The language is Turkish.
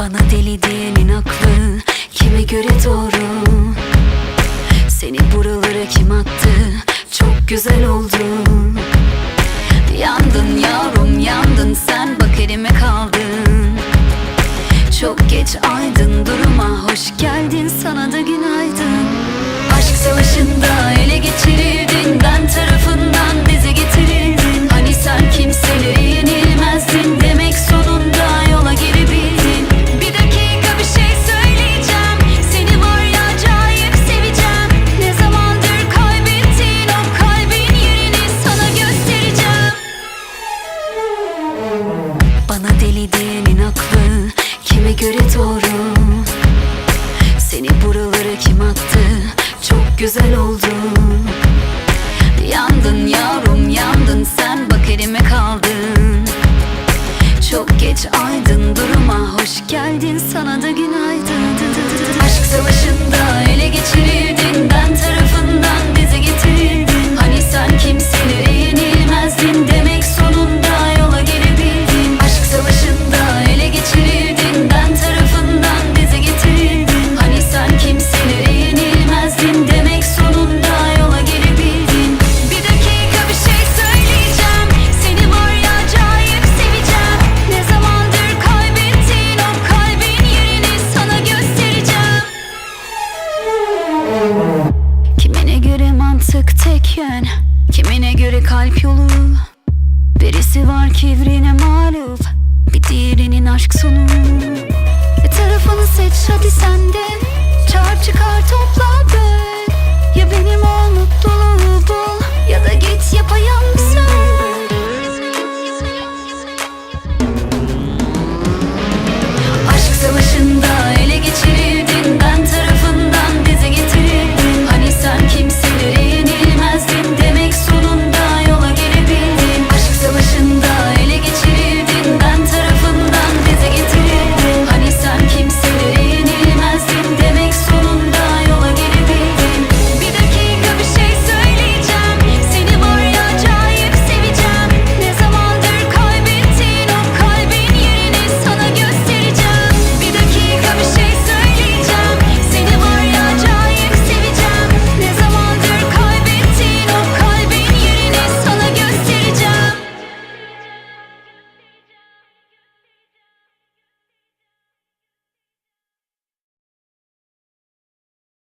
Bana deli diyenin aklı kime göre doğru? Seni buralara kim attı? Çok güzel oldun. Yandın yavrum yandın. Elime kaldın. Çok geç aydın duruma hoş geldin. Sana da günaydın. Aşk savaşında ele geçirildin mantık tek yön. Kimine göre kalp yolu. Birisi var kibrine mağlup. Bir diğerinin aşk sonu. Bir tarafını seç hadi sen de. Çağır çıkar topla